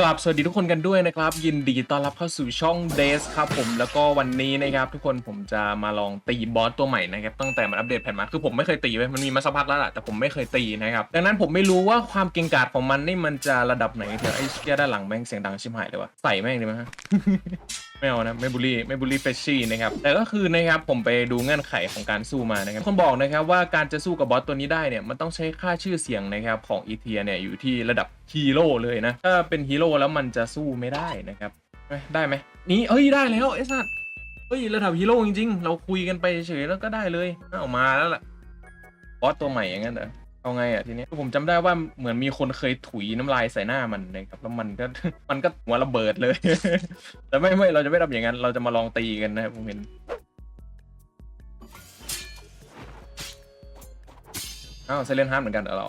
กลับสวัสดีทุกคนกันด้วยนะครับ ยินดีต้อนรับเข้าสู่ช่องเดสครับผมแล้วก็วันนี้นะครับ ทุกคนผมจะมาลองตีบอสตัวใหม่นะครับตั้งแต่มันอัปเดตแผ่นมาคือผมไม่เคยตีไปมันมีมาสักพักแล้วแหละแต่ผมไม่เคยตีนะครับดังนั้นผมไม่รู้ว่าความเก่งกาจของมันนี่มันจะระดับไหนเดี๋ยวไอ้เชี่ยด้านหลังแม่งเสียงดังชิบหายเลยวะใส่แม่งดีไหมฮะ ไม่เอานะไม่บูลลี่ไม่บูลลี่เฟชชี่นะครับแต่ก็คือนะครับผมไปดูเงื่อนไขของการสู้มานะครับคนบอกนะครับว่าการจะสู้กับบอสตัวนี้ได้เนี่ยมันต้องใช้ค่าชื่อเสียงนะครับของอีเทียเนี่ยอยู่ที่ระดับฮีโร่เลยนะถ้าเป็นฮีโร่แล้วมันจะสู้ไม่ได้นะครับได้ไหมนี่เอ้ยได้แล้วไอ้สัสเฮ้ยระดับฮีโร่จริงๆ เราคุยกันไปเฉยแล้วก็ได้เลยเอามาแล้วล่ะบอสตัวใหม่อย่างนั้นเหรอ เอาไงอะทีนี้ผมจำได้ว่าเหมือนมีคนเคยถุยน้ำลายใส่หน้ามันนะครับแล้วมันก็มันก็หัวระเบิดเลย แต่ไม่ไม่เราจะไม่ทำอย่างนั้น เราจะมาลองตีกันนะครับผมเห็นอ้าวเซเลนฮาร์ดเหมือนกันเหรอเรา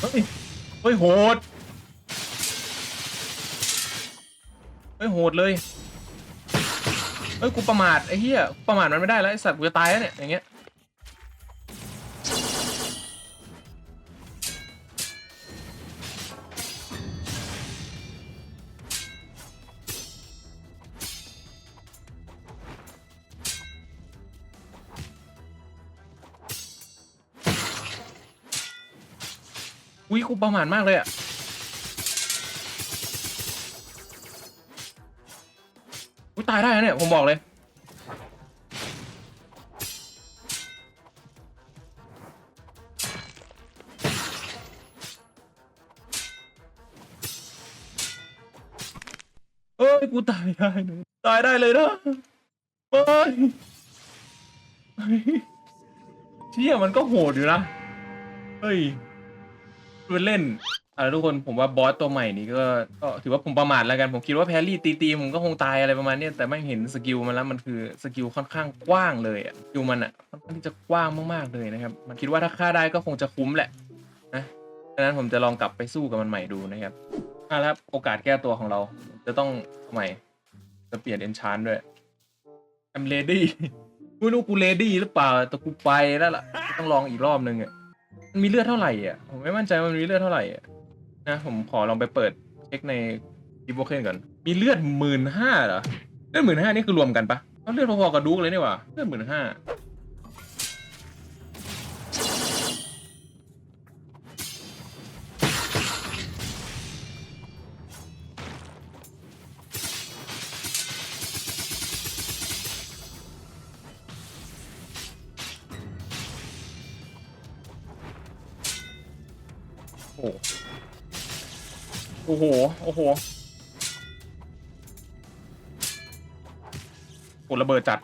เฮ้ยเฮ้ยโหด ฮ้ยโหดเลยเฮ้ยกูประมาทไอ้เหี้ยประมาทมันไม่ได้แล้วไอ้สัตว์กูจะตายแล้วเนี่ยอย่างเงี้ยอุ้ยกูประมาทมากเลยอะายได้นะเนี่ย ผมบอกเลย เอ้ย กูตายได้เลยตายได้เลยนะเฮ้ยเฮ้ยเชี่ยมันก็โหดอยู่นะ เฮ้ยเป็นเล่น อ่าทุกคนผมว่าบอสตัวใหม่นี้ก็ก็ถือว่าผมประมาทแล้วกัน ผมคิดว่าแพรรี่ตีตีผมก็คงตายอะไรประมาณเนี้ยแต่ไม่เห็นสกิลมันแล้วมันคือสกิลค่อนข้างกว้างเลยอะสกิลมันอะค่อนข้างที่จะกว้างมากๆเลยนะครับ มันคิดว่าถ้าฆ่าได้ก็คงจะคุ้มแหละนะดังนั้นผมจะลองกลับไปสู้กับมันใหม่ดูนะครับอะแล้วครับโอกาสแก้ตัวของเรา จะต้องทำไมจะเปลี่ยนเอนชานด้วย I'm ready ไม่รู้กู ready หรือเปล่าแต่กูไปแล้วล่ะต้องลองอีกรอบนึงอะมันมีเลือดเท่าไหร่อะผมไม่มั่นใจว่ามันมีเลือดเท่าไหร่อะ นะผมขอลองไปเปิดเช็คในดิโบเคนก่อน มีเลือดหมื่นห้าเหรอ เลือดหมื่นห้านี่คือรวมกันปะเอาเลือดพอๆกับดูกเลยนี่หว่าเลือดหมื่นห้าโอ้ โอ้โห โอ้โหโอ้ระเบิดจัด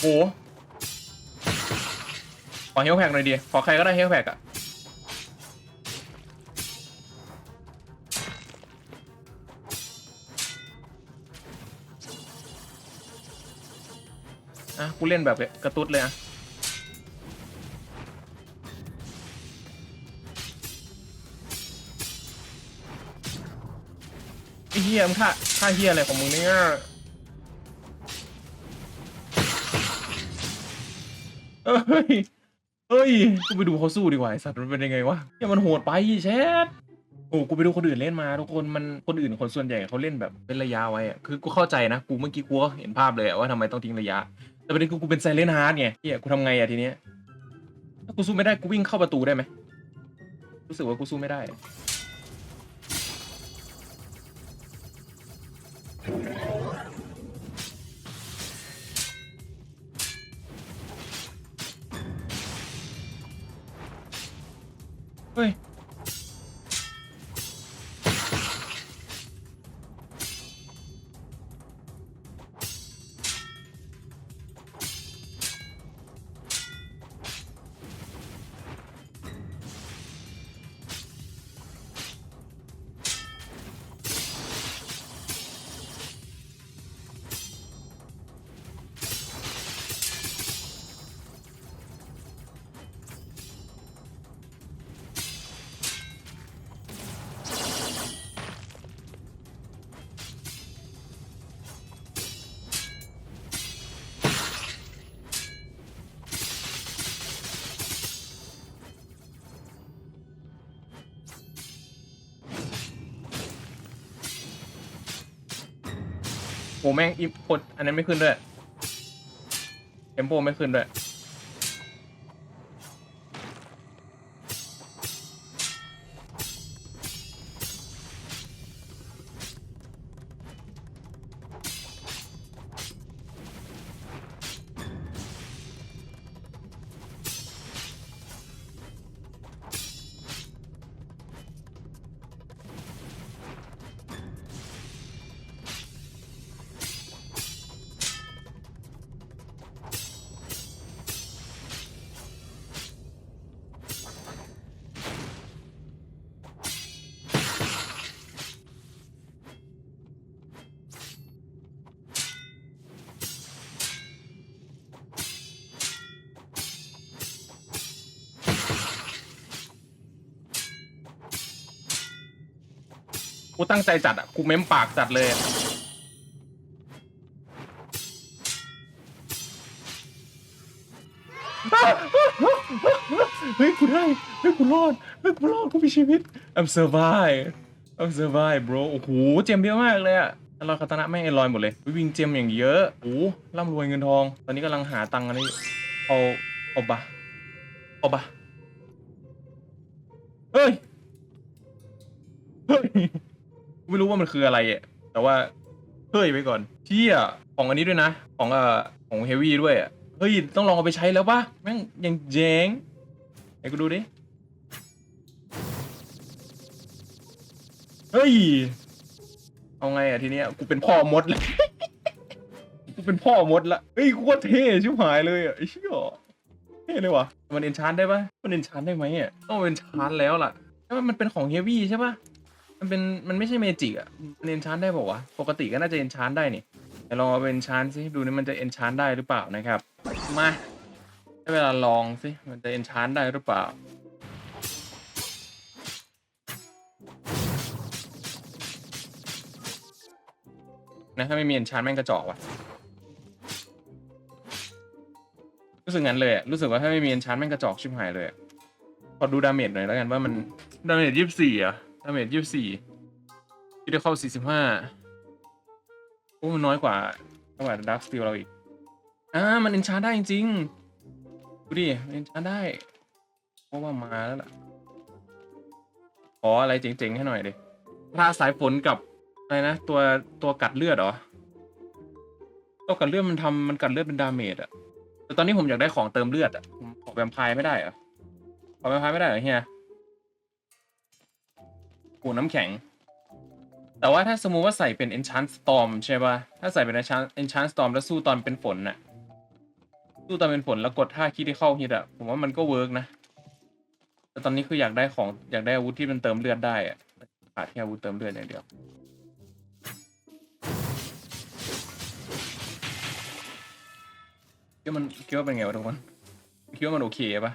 โอ้โหขอเฮลแพกหน่อยดิ ขอใครก็ได้เฮลแพกอะ กูเล่นแบบกระตุ้ดเลยอะไอเฮียมค่าค่าเฮียอะไรของมึงเนี่ยเอ้ยเฮ้ย กูไปดูเขาสู้ดีกว่าไอสัตว์มันเป็นยังไงวะเนี่ยมันโหดไปแชทโอ้กูไปดูคนอื่นเล่นมาทุกคนมันคนอื่นคนส่วนใหญ่เขาเล่นแบบเป็นระยะไว้อะคือกูเข้าใจนะ กูเมื่อกี้กูก็เห็นภาพเลยอะว่าทำไมต้องทิ้งระยะ แต่ประเด็นคือกูเป็นไซเลนฮาร์ดไงเฮียกูทำไงอะทีเนี้ยถ้ากูสู้ไม่ได้กูวิ่งเข้าประตูได้ไหมรู้สึกว่ากูสู้ไม่ได้เฮ้ย โอ้แม่งอีกดอันนั้นไม่ขึ้นด้วยเทมโปไม่ขึ้นด้วย กูตั้งใจจัดอะ กูเม้มปากจัดเลยเฮ้ยกูได้เฮ้ยกูรอดเฮ้ยกูรอดกูมีชีวิต I'm survive I'm survive bro โอ้โหเจมเยอะมากเลยอะลอยคาตานะแม่งไอลอยหมดเลย วิ่งเจมอย่างเยอะโอ้ร่ำรวยเงินทอง ตอนนี้กำลังหาตังค์อันนี้เอาเอาบะเอาบะเฮ้ยเฮ้ย ไม่รู้ว่ามันคืออะไรอะแต่ว่าเฮ้ยไปก่อนเที่ยของอันนี้ด้วยนะ ของเอ่อของเฮฟวี่ด้วยอะเฮ้ยต้องลองเอาไปใช้แล้วปะแม่งยังเจ๋งไอ้กูดูดิเฮ้ยเอาไงอะทีเนี้ยกูเป็นพ่อมดเลยกูเป็นพ่อมดละเฮ้ยกูโคตรเท่ชิบหายเลยอะไอ้เชี่ยเท่เลยวะมันเอนชานได้ปะมันเอนชานได้ไหมอะต้องเอนชานแล้วล่ะถ้ามันเป็นของเฮฟวี่ใช่ปะ มันเป็นมันไม่ใช่เมจิกอะมันเอนชานได้บอกว่าวะ ปกติก็น่าจะเอนชานได้นี่แต่ลองเอาเป็นชานสิดูนี่มันจะเอนชานได้หรือเปล่านะครับ มาให้เวลาลองสิมันจะเอนชานได้หรือเปล่า นะถ้าไม่มีเอนชานแม่งกระจอกว่ะ รู้สึกงั้นเลยอะรู้สึกว่าถ้าไม่มีเอนชานแม่งกระจอกชิบหายเลยอะขอดูดาเมจหน่อยแล้วกันว่ามันดาเมจยี่สิบสี่อะ ดาเมจยี่สิบสี่ที่ได้เข้าสี่สิบห้าโอ้มันน้อยกว่าน้อยกว่าดักสติลเราอีก อ่า มันเอนชานได้จริงๆดูดิมันเอนชานได้ เพราะว่ามาแล้วล่ะ ขออะไรเจ๋งๆ ให้หน่อยดิถ้าสายฝนกับ อะไรนะ ตัวตัวกัดเลือดเหรอ ตัวกัดเลือดมันทำมันกัดเลือดเป็นดาเมจอะแต่ตอนนี้ผมอยากได้ของเติมเลือดอะผมขอแวมไพร์ไม่ได้เหรอขอแวมไพร์ไม่ได้เหรอเฮีย ปูน้ำแข็ง แต่ว่าถ้าสมมุติว่าใส่เป็น enchant storm ใช่ป่ะ ถ้าใส่เป็น enchant enchant storm แล้วสู้ตอนเป็นฝนน่ะ สู้ตอนเป็นฝนแล้วกดท่าคิดที่เข้าฮิตอะผมว่ามันก็เวิร์กนะ แต่ตอนนี้คืออยากได้ของอยากได้อาวุธที่มันเติมเลือดได้อะขาดแค่อาวุธเติมเลือดอย่างเดียวคิดว่ามันคิดว่าเป็นไงวะทุกคนคิดว่ามันโอเคป่ะ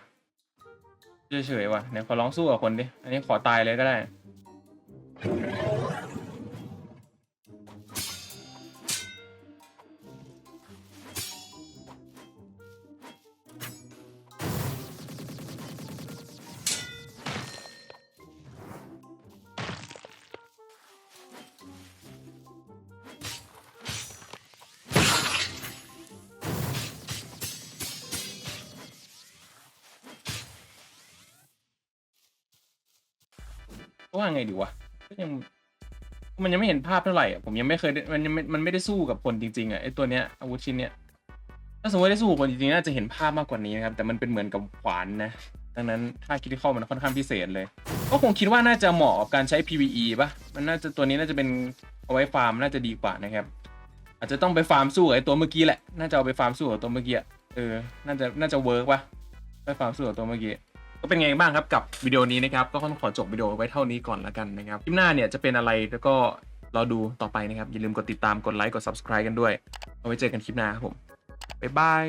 เฉยๆว่ะเนี่ยขอลองสู้กับคนดิ อันนี้ขอตายเลยก็ได้ ว่าไงดีวะก็ยังมันยังไม่เห็นภาพเท่าไหร่ผมยังไม่เคยมันยังไม่มันไม่ได้สู้กับคนจริงๆอะไอตัวเนี้ยอาวุธชิ้นเนี้ยถ้าสมมติได้สู้กับคนจริงๆน่าจะเห็นภาพมากกว่านี้นะครับแต่มันเป็นเหมือนกับขวานนะดังนั้นถ้าคิดที่เข้ามันค่อนข้างพิเศษเลย ก็คงคิดว่าน่าจะเหมาะกับการใช้ PVE ป่ะมันน่าจะตัวนี้น่าจะเป็นเอาไว้ฟาร์มน่าจะดีกว่านะครับ อาจจะต้องไปฟาร์มสู้ไอตัวเมื่อกี้แหละน่าจะเอาไปฟาร์มสู้กับตัวเมื่อกี้เออน่าจะน่าจะเวิร์กป่ะไปฟาร์มสู้กับตัวเมื่อกี้ ก็เป็นไงบ้างครับกับวิดีโอนี้นะครับ ก็ต้องขอจบวิดีโอไว้เท่านี้ก่อนละกันนะครับคลิปหน้าเนี่ยจะเป็นอะไรแล้วก็รอดูต่อไปนะครับ อย่าลืมกดติดตามกดไลค์กด subscribe กันด้วยเอาไว้เจอกันคลิปหน้าครับผมบ๊ายบาย